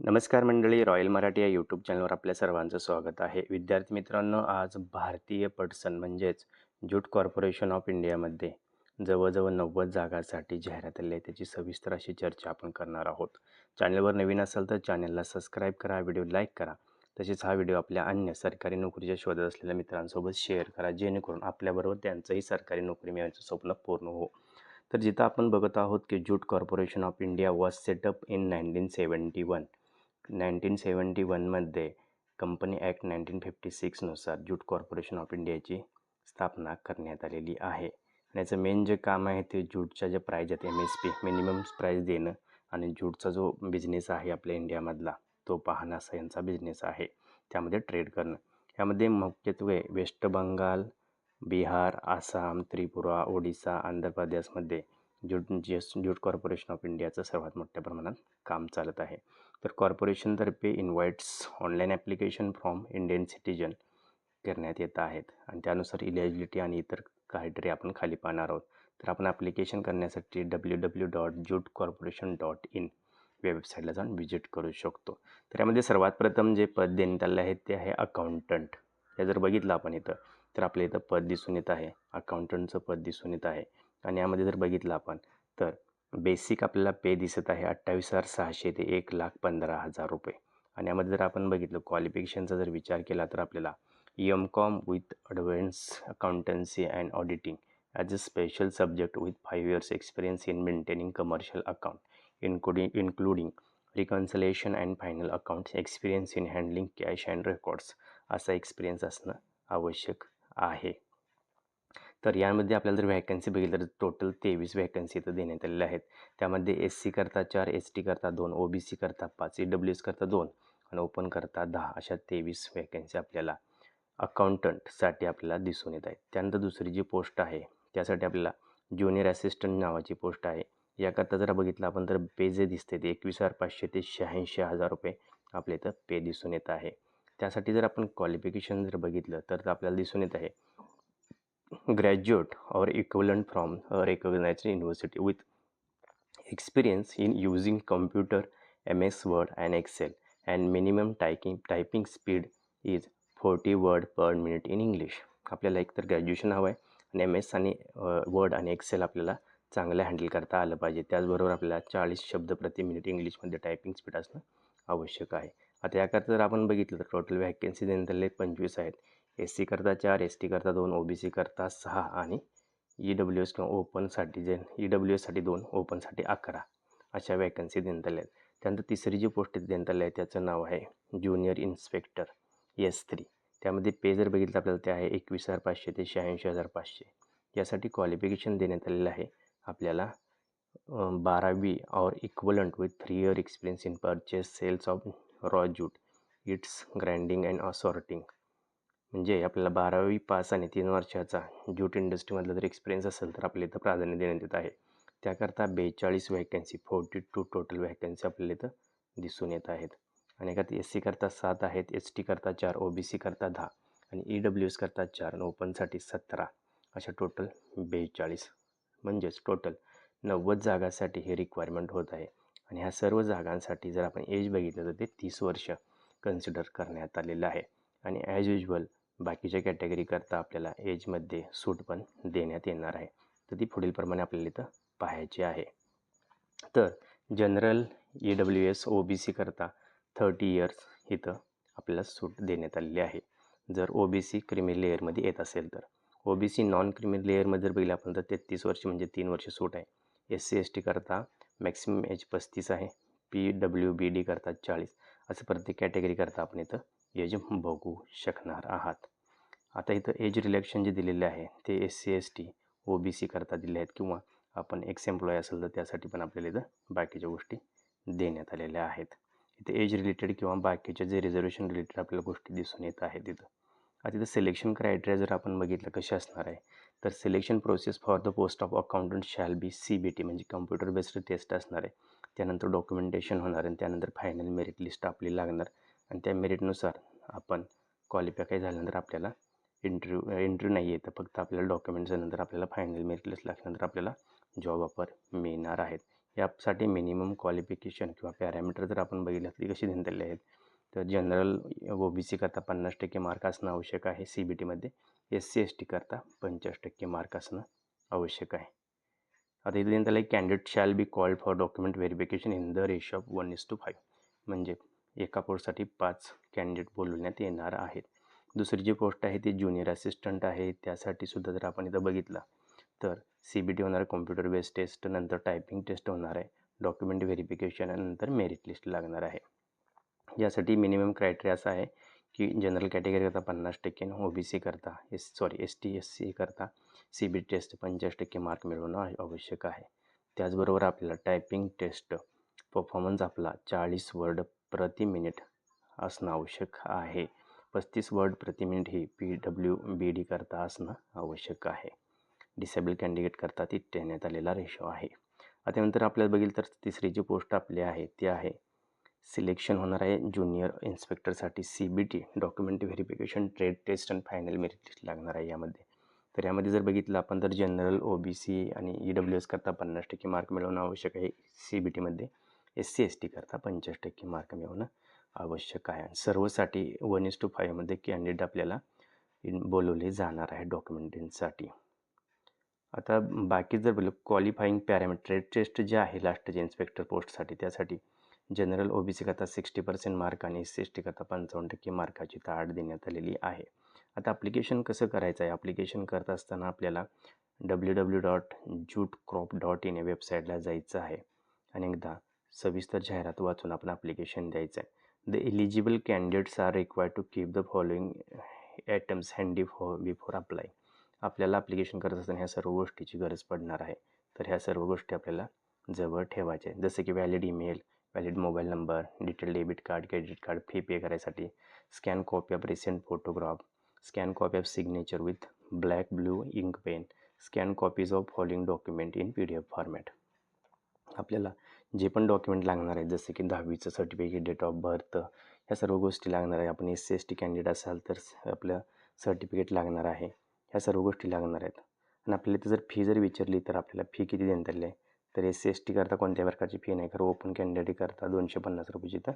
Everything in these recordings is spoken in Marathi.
नमस्कार मंडळी रॉयल मराठी या यूट्यूब चॅनलवर आपल्या सर्वांचं स्वागत आहे. विद्यार्थी मित्रांनो आज भारतीय पटसन म्हणजेच ज्यूट कॉर्पोरेशन ऑफ इंडियामध्ये जवळजवळ नव्वद जागांसाठी जाहिरात आली आहे. त्याची सविस्तर अशी चर्चा आपण करणार आहोत. चॅनलवर नवीन असाल तर चॅनलला सबस्क्राईब करा व्हिडिओ लाईक करा. तसेच हा व्हिडिओ आपल्या अन्य सरकारी नोकरीच्या शोधात असलेल्या मित्रांसोबत शेअर करा जेणेकरून आपल्याबरोबर त्यांचंही सरकारी नोकरी मिळण्याचं स्वप्न पूर्ण हो. तर जिथं आपण बघत आहोत की jute corporation of India was set up in nineteen seventy one nineteen seventy वनमध्ये कंपनी ॲक्ट नाईन्टीन फिफ्टी सिक्सनुसार ज्यूट कॉर्पोरेशन ऑफ इंडियाची स्थापना करण्यात आलेली आहे. आणि याचं मेन जे काम आहे ते ज्यूटच्या ज्या प्राईज आहेत M S P minimum price देणं आणि ज्यूटचा जो बिझनेस आहे आपल्या इंडियामधला तो पाहणं असा यांचा बिझनेस आहे. त्यामध्ये ट्रेड करणं. यामध्ये मुख्यत्वे वेस्ट बंगाल बिहार आसाम त्रिपुरा ओडिसा आंध्र प्रदेशमध्ये ज्यूट जस ज्यूट कॉर्पोरेशन ऑफ इंडियाचं सर्वात मोठ्या प्रमाणात काम चालत आहे. तर कॉर्पोरेशनतर्फे invites online application from Indian citizen करण्यात येत आहेत. आणि त्यानुसार इलिजिबिलिटी आणि इतर काहीतरी आपण खाली पाहणार आहोत. तर आपण ॲप्लिकेशन करण्यासाठी W W dot jute corporation dot in या वेबसाईटला जाऊन व्हिजिट करू शकतो. तर यामध्ये सर्वात प्रथम जे पद देण्यात आले आहे ते आहे अकाउंटंट. हे जर बघितलं आपण इथं तर आपल्या इथं पद दिसून येत आहे. अकाउंटंटचं पद दिसून येत आहे. आणि यामध्ये जर बघितलं आपण तर बेसिक आपल्याला पे दिसत आहे अठ्ठावीस हजार सहाशे ते एक लाख पंधरा हजार रुपये. आणि यामध्ये जर आपण बघितलं क्वालिफिकेशनचा जर विचार केला तर आपल्याला M com with advance accountancy and auditing as a special subject with five years experience in maintaining commercial account including including reconciliation and final accounts experience in handling cash and records असा एक्सपिरियन्स असणं आवश्यक आहे. तर यामध्ये आपल्याला जर व्हॅकन्सी बघितलं तर टोटल तेवीस व्हॅकन्सी इथं देण्यात आलेल्या आहेत. त्यामध्ये एस सी करता चार एस टी करता दोन ओ बी सी करता पाच ई डब्ल्यू एस करता दोन आणि ओपन करता दहा अशा तेवीस व्हॅकन्सी आपल्याला अकाउंटंटसाठी आपल्याला दिसून येत आहेत. त्यानंतर दुसरी जी पोस्ट आहे त्यासाठी आपल्याला ज्युनियर असिस्टंट नावाची पोस्ट आहे. याकरता जर बघितलं आपण तर पे जे दिसते ते एकवीस हजार पाचशे ते शहाऐंशी हजार रुपये आपल्या इथं पे दिसून येत आहे. त्यासाठी जर आपण क्वालिफिकेशन जर बघितलं तर आपल्याला दिसून येत आहे graduate or equivalent from a recognized university with experience in using computer ms word and excel and minimum typing typing speed is 40 word per minute in english. आपल्याला एकतर ग्रॅज्युएशन हवं आहे आणि एम एस आणि वर्ड आणि एक्सेल आपल्याला चांगलं हँडल करता आलं पाहिजे. त्याचबरोबर आपल्याला चाळीस शब्द प्रति मिनिट इंग्लिशमध्ये टायपिंग स्पीड असणं आवश्यक आहे. आता याकरता जर आपण बघितलं तर टोटल व्हॅकन्सी देण्यात आले पंचवीस आहेत. एस सी करता चार एस टी करता दोन ओ बी सी करता सहा आणि ई डब्ल्यू एस किंवा ओपनसाठी जे ई डब्ल्यू एससाठी दोन ओपनसाठी अकरा अशा वॅकन्सी देण्यात आल्या. आहेत त्यानंतर तिसरी जी पोस्ट देण्यात आली आहे त्याचं नाव आहे ज्युनियर इन्स्पेक्टर एस थ्री त्यामध्ये पे जर बघितलं आपल्याला ते आहे एकवीस हजार पाचशे ते शहाऐंशी हजार पाचशे. यासाठी क्वालिफिकेशन देण्यात आलेलं आहे आपल्याला बारावी और equivalent with three year experience in purchase sales of raw jute its grinding and assorting म्हणजे आपल्याला बारावी पास आणि तीन वर्षाचा ज्यूट इंडस्ट्रीमधला जर एक्सपिरियन्स असेल तर आपल्या इथं प्राधान्य देण्यात येत आहे. त्याकरता बेचाळीस vacancy forty two total vacancy आपल्याला इथं दिसून येत आहेत. आणि एखाद एस सी करता सात आहेत एस टी करता चार ओ बी सी करता दहा आणि ई डब्ल्यू एस करता चार आणि ओपनसाठी सतरा. अशा टोटल बेचाळीस म्हणजेच टोटल नव्वद जागांसाठी हे रिक्वायरमेंट होत आहे. आणि ह्या सर्व जागांसाठी जर आपण एज बघितलं तर ते तीस वर्ष कन्सिडर करण्यात आलेलं आहे. आणि ॲज युजल बाकीच्या कॅटेगरीकरता आपल्याला एजमध्ये सूट पण देण्यात येणार आहे. तर ती पुढीलप्रमाणे आपल्याला इथं पाहायची आहे. तर general E W S O B C करता थर्टी इयर्स इथं आपल्याला सूट देण्यात आलेली आहे. जर ओ बी सी क्रिमी लेअरमध्ये येत असेल तर. O B C non creamy लेअरमध्ये जर बघितलं आपण तर तेहतीस वर्ष म्हणजे तीन वर्ष सूट आहे. एस सी एस टी करता मॅक्सिमम एज पस्तीस आहे. पी डब्ल्यू बी डी करता चाळीस. असं प्रत्येक कॅटेगरी करता आपण इथं एज बघू शकणार आहात. आता इथं एज रिलॅक्शन जे दिलेले आहे ते S C S T O B C करता दिले आहेत किंवा आपण एक्स एम्प्लॉय असेल तर त्यासाठी पण आपल्याला इथं बाकीच्या गोष्टी देण्यात आलेल्या आहेत. इथे एज रिलेटेड किंवा बाकीच्या जे रिझर्वेशन रिलेटेड आपल्याला गोष्टी दिसून येत आहेत तिथं. आता तिथं सिलेक्शन क्रायटेरिया जर आपण बघितलं कसे असणार आहे तर selection process for the post of accountant shall be C B T म्हणजे कम्प्युटर बेस्ड टेस्ट असणार आहे. त्यानंतर डॉक्युमेंटेशन होणार आणि त्यानंतर फायनल मेरिट लिस्ट आपली लागणार. आणि त्या मेरिटनुसार आपण क्वालिफाय झाल्यानंतर आपल्याला इंटरव्ह्यू इंटरव्ह्यू नाही येतं. फक्त आपल्याला डॉक्युमेंट्स नंतर आपल्याला फायनल मेरिट लिस्ट लागल्यानंतर आपल्याला जॉब ऑफर मिळणार आहेत. यासाठी मिनिमम क्वालिफिकेशन किंवा पॅरामीटर जर आपण बघितलं तर कशी देण्यात आहेत? तर जनरल ओ बी सी करता पन्नास टक्के मार्क असणं आवश्यक आहे. सी बी टीमध्ये एस सी एस टी करता पंचेचाळीस टक्के मार्क असणं आवश्यक आहे. आता इथे देण्यात आलं candidate shall be called for document verification in the ratio of one is to five म्हणजे एका पोस्टसाठी पाच कॅन्डिडेट बोलवण्यात येणार आहेत. दुसरी जी पोस्ट आहे ती ज्युनियर असिस्टंट आहे त्यासाठी सुद्धा जर आपण इथं बघितलं तर सी बी टी होणार कॉम्प्युटर बेस्ड टेस्ट नंतर टायपिंग टेस्ट होणार आहे डॉक्युमेंट व्हेरिफिकेशन नंतर मेरिट लिस्ट लागणार आहे. यासाठी मिनिमम क्रायटेरिया असा आहे की जनरल कॅटेगरी करता पन्नास टक्के ओ बी सी करता S sorry S T S C करता सी बी टेस्ट पंचेचाळीस टक्के मार्क मिळवणं आवश्यक आहे. त्याचबरोबर आपल्याला टायपिंग टेस्ट परफॉर्मन्स आपला चाळीस वर्ड प्रति मिनिट असणं आवश्यक आहे. पस्तीस वर्ड प्रति मिनिट ही पी डब्ल्यू बी डी करता असणं आवश्यक आहे. डिसेबल कॅन्डिडेट करता ती देण्यात आलेला रेशो आहे. आता नंतर आपल्याला बघील तर तिसरी जी पोस्ट आपली आहे ती आहे. सिलेक्शन होणार आहे junior इन्स्पेक्टरसाठी C B T document verification trade test आणि फायनल मेरिट लिस्ट लागणार आहे यामध्ये. तर यामध्ये जर बघितलं आपण तर जनरल ओ बी सी आणि ई डब्ल्यू एस करता पन्नास टक्के मार्क मिळवणं आवश्यक आहे सी बी टीमध्ये एस सी एस टीकरता पंचवीस टक्के मार्क मिळवणं आवश्यक आहे. सर्वसाठी वन इज टू फायमध्ये कॅन्डिडेट आपल्याला बोलवले जाणार आहे डॉक्युमेंटेशनसाठी आता बाकी जर बोललं क्वालिफाईंग पॅरामीटर टेस्ट जे आहे लास्टचे इन्स्पेक्टर पोस्टसाठी त्यासाठी जनरल ओ बी सी करता सिक्स्टी पर्सेंट मार्क आणि एस सी एस टी करता पंचावन्न टक्के मार्काची ताट देण्यात आलेली आहे. आता ॲप्लिकेशन कसं करायचं आहे? ॲप्लिकेशन करत असताना आपल्याला W W dot jute crop dot in या वेबसाईटला जायचं आहे. आणि एकदा सविस्तर जाहिरात वाचून आपण ॲप्लिकेशन द्यायचं आहे the eligible candidates are required to keep the following items handy for before apply आपल्याला ॲप्लिकेशन करत असताना ह्या सर्व गोष्टीची गरज पडणार आहे. तर ह्या सर्व गोष्टी आपल्याला जवळ ठेवायच्या आहेत. जसं की valid email valid mobile number detail debit card credit card fee pay करायसाठी scan copy of recent photograph scan copy of signature with black blue ink pen scan copies of following document in P D F format आपल्याला जे पण डॉक्युमेंट लागणार आहे जसं की दहावीचं सर्टिफिकेट डेट ऑफ बर्थ ह्या सर्व गोष्टी लागणार आहे. आपण S C S T candidate असाल तर आपलं सर्टिफिकेट लागणार आहे. ह्या सर्व गोष्टी लागणार आहेत. आणि आपल्याला इथं जर फी जर विचारली तर आपल्याला फी किती देण्यात आली आहे? तर एस सी एस टी करता कोणत्या प्रकारची फी नाही? खरं ओपन कॅन्डिडेट करता दोनशे पन्नास रुपयाची तर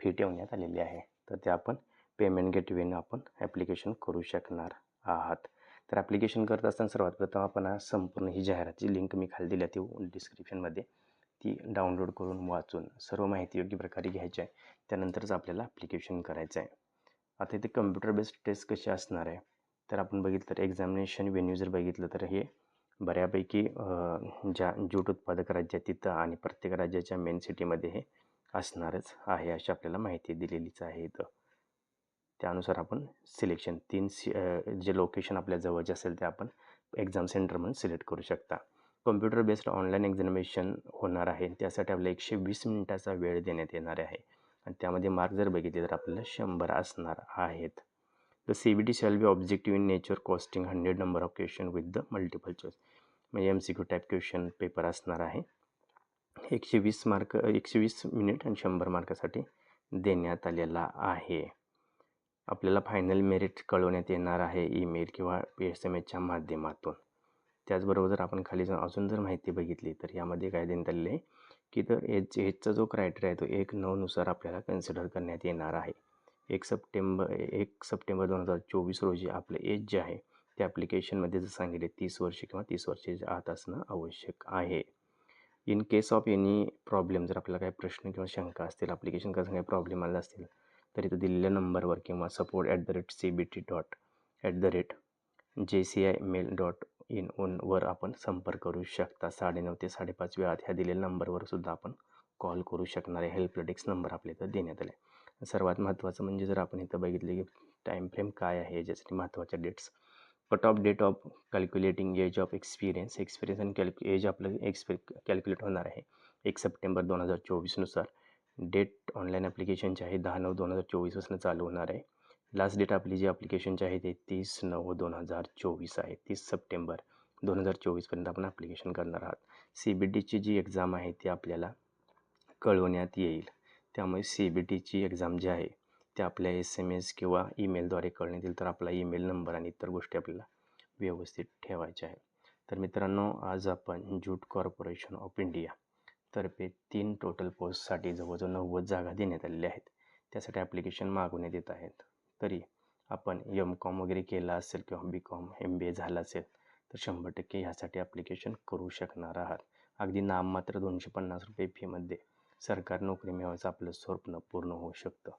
फी ठेवण्यात आलेली आहे. तर ते आपण पेमेंट गेटवेनं आपण ॲप्लिकेशन करू शकणार आहात. तर ॲप्लिकेशन करत असताना सर्वात प्रथम आपण संपूर्ण ही जाहिरातची लिंक मी खाली दिली ती डिस्क्रिप्शनमध्ये ती डाउनलोड करून वाचून सर्व माहिती योग्य प्रकारे घ्यायची आहे. त्यानंतरच आपल्याला ॲप्लिकेशन करायचं आहे. आता इथे कम्प्युटर बेस्ड टेस्ट कशी असणार आहे? तर आपण बघितलं तर एक्झामिनेशन वेन्यू जर बघितलं तर हे बऱ्यापैकी ज्या ज्यूट उत्पादक राज्य तिथं आणि प्रत्येक राज्याच्या मेन सिटीमध्ये हे असणारच आहे अशी आपल्याला माहिती दिलेलीच आहे इथं. त्यानुसार आपण सिलेक्शन तीन सि जे लोकेशन आपल्या जवळचे असेल ते आपण एक्झाम सेंटर म्हणून सिलेक्ट करू शकता. कम्प्युटर बेस्ड ऑनलाईन एक्झामिनेशन होणार आहे. त्यासाठी आपल्याला एकशे वीस मिनिटाचा वेळ देण्यात येणार आहे. आणि त्यामध्ये मार्क जर बघितले तर आपल्याला शंभर असणार आहेत. The C B T shall be objective in nature costing hundred number of question with the multiple choice म्हणजे M C Q type question paper असणार आहे. एकशे वीस मार्क एकशे वीस मिनिट आणि शंभर मार्कासाठी देण्यात आलेला आहे. आपल्याला फायनल मेरिट कळवण्यात येणार आहे. ईमेल किंवा पी एस एम एचच्या माध्यमातून. त्याचबरोबर जर आपण खाली जाऊन अजून जर माहिती बघितली तर यामध्ये काय देण्यात आलेलं आहे? की तर एज एजचा जो क्रायटेरिया आहे तो एक नऊनुसार आपल्याला कन्सिडर करण्यात येणार आहे. एक सप्टेंबर एक सप्टेंबर दोन हजार चोवीस रोजी आपलं एज जे आहे त्या ॲप्लिकेशनमध्ये जर सांगितले तीस वर्ष किंवा तीस वर्षाच्या आत असणं आवश्यक आहे. In case of any problem जर आपल्याला काही प्रश्न किंवा शंका असतील ॲप्लिकेशन कसं काही प्रॉब्लेम आला असतील तर इथं दिलेल्या नंबरवर किंवा support at the rate C B T dot at the rate J C I mail dot in ओनवर आपण संपर्क करू शकता. साडेनऊ ते साडेपाच वेळात ह्या दिलेल्या नंबरवर सुद्धा आपण कॉल करू शकणारे हेल्प डेस्क नंबर आपल्या इथं देण्यात आले सर्वात महत्त्वाचं म्हणजे जर आपण इथं बघितलं की टाईम फ्रेम काय आहे याच्यासाठी महत्त्वाच्या dates cut off date of calculating age of experience experience आणि कॅल्क्यु एज आपलं एक्सपि कॅल्क्युलेट होणार आहे. एक सप्टेंबर दोन हजार चोवीसनुसार डेट ऑनलाईन ॲप्लिकेशनची आहे दहा नऊ दोन हजार चोवीसपासून चालू होणार आहे. लास्ट डेट आपली जी ॲप्लिकेशनची आहे ते तीस नऊ दोन हजार चोवीस आहे. तीस सप्टेंबर दोन हजार चोवीसपर्यंत आपण ॲप्लिकेशन करणार आहात. सी बी टीची जी एक्झाम आहे ती आपल्याला कळवण्यात येईल. त्यामुळे सी बी टीची एक्झाम जी आहे ते आपल्या एस एम एस किंवा ईमेलद्वारे कळण्यात येईल. तर आपला ईमेल नंबर आणि इतर गोष्टी आपल्याला व्यवस्थित ठेवायच्या आहे तर मित्रांनो आज आपण जूट कॉर्पोरेशन ऑफ इंडिया तर्फे तीन टोटल पोस्टसाठी जवळजवळ नव्वद जागा देण्यात आलेल्या आहेत. त्यासाठी ॲप्लिकेशन मागवण्यात येत आहेत. तरी आपण एम कॉम वगैरे केला असेल किंवा बी कॉम एम बी ए झालं असेल तर शंभर टक्के ह्यासाठी ॲप्लिकेशन करू शकणार आहात. अगदी नाममात्र दोनशे पन्नास रुपये फीमध्ये सरकारी नोकरी मिळवायचं आपलं स्वप्न पूर्ण होऊ शकतं.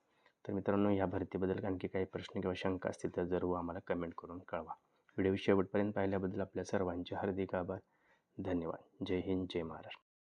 तर मित्रांनो या भरतीबद्दल आणखी काही प्रश्न किंवा शंका असतील तर जरूर आम्हाला कमेंट करून कळवा. व्हिडिओ शेवटपर्यंत पाहिल्याबद्दल आपल्या सर्वांचे हार्दिक आभार. धन्यवाद. जय हिंद जय महाराष्ट्र.